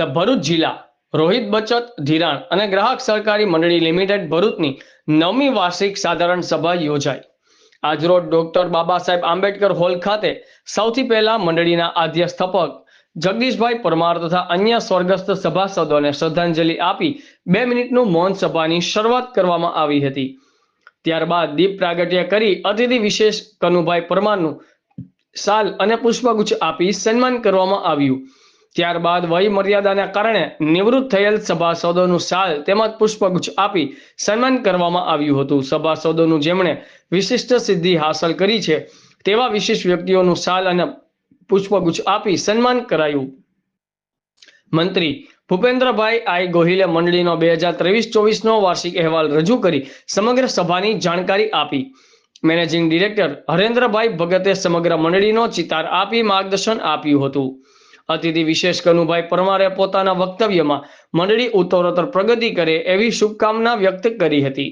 The Bharuch જિલ્લા, રોહિત બચત, ધિરાણ અને ગ્રાહક સહકારી મંડળી લિમિટેડ ભરૂચની નવમી વાર્ષિક સાધારણ સભા યોજાઈ. આજરોજ ડોક્ટર બાબા સાહેબ આંબેડકર હોલ ખાતે સૌથી પહેલા મંડળીના આદ્ય સ્થાપક જગદીશભાઈ પરમાર તથા અન્ય સ્વર્ગસ્થ સભાસદોને શ્રદ્ધાંજલિ આપી બે મિનિટનું મૌન સભાની શરૂઆત કરવામાં આવી હતી. ત્યારબાદ દીપ પ્રાગટ્ય કરી અતિથિ વિશેષ કનુભાઈ પરમારનું સાલ અને પુષ્પગુચ્છ આપી સન્માન કરવામાં આવ્યું. ત્યારબાદ વય મર્યાદાના કારણે નિવૃત્ત થયેલ સભાસદોનું સાલ તેમજ પુષ્પગુચ્છ આપી સન્માન કરવામાં આવ્યું હતું. સભાસદોનું જેમણે વિશિષ્ટ સિદ્ધિ હાંસલ કરી છે, તેવા વિશિષ્ટ વ્યક્તિઓનું સાલ અને પુષ્પગુચ્છ આપી સન્માન કરાયું. મંત્રી ભૂપેન્દ્રભાઈ આઈ ગોહિલે મંડળીનો બે હજાર ત્રેવીસ ચોવીસનો વાર્ષિક અહેવાલ રજૂ કરી સમગ્ર સભાની જાણકારી આપી. મેનેજિંગ ડિરેક્ટર હરેન્દ્રભાઈ ભગતે સમગ્ર મંડળીનો ચિતાર આપી માર્ગદર્શન આપ્યું હતું. અતિથિ વિશેષ કનુભાઈ પરમારે પોતાના વક્તવ્યમાં મંડળી ઉત્તરોત્તર પ્રગતિ કરે એવી શુભકામના વ્યક્ત કરી હતી.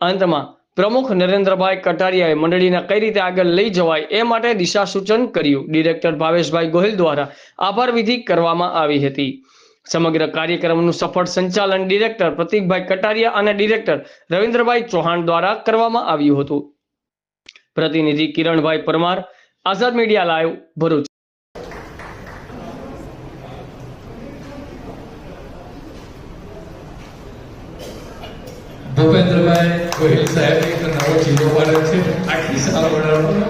અંતમાં પ્રમુખ નરેન્દ્રભાઈ કટારિયાએ મંડળીને કઈ રીતે આગળ લઈ જવાય એ માટે દિશા સૂચન કર્યું. ડિરેક્ટર ભાવેશભાઈ ગોહિલ દ્વારા આભાર વિધિ કરવામાં આવી હતી. સમગ્ર કાર્યક્રમનું સફળ સંચાલન ડિરેક્ટર પ્રતિકભાઈ કટારિયા અને ડિરેક્ટર રવિન્દ્રભાઈ ચૌહાણ દ્વારા કરવામાં આવ્યું હતું. પ્રતિનિધિ કિરણભાઈ પરમાર, આઝાદ મીડિયા લાઈવ ભરૂચ. ભૂપેન્દ્રભાઈ ગોહિલ સાહેબ એક નવો ચીરો પાડ્યો છે. આખી સાલ વડાવવાનો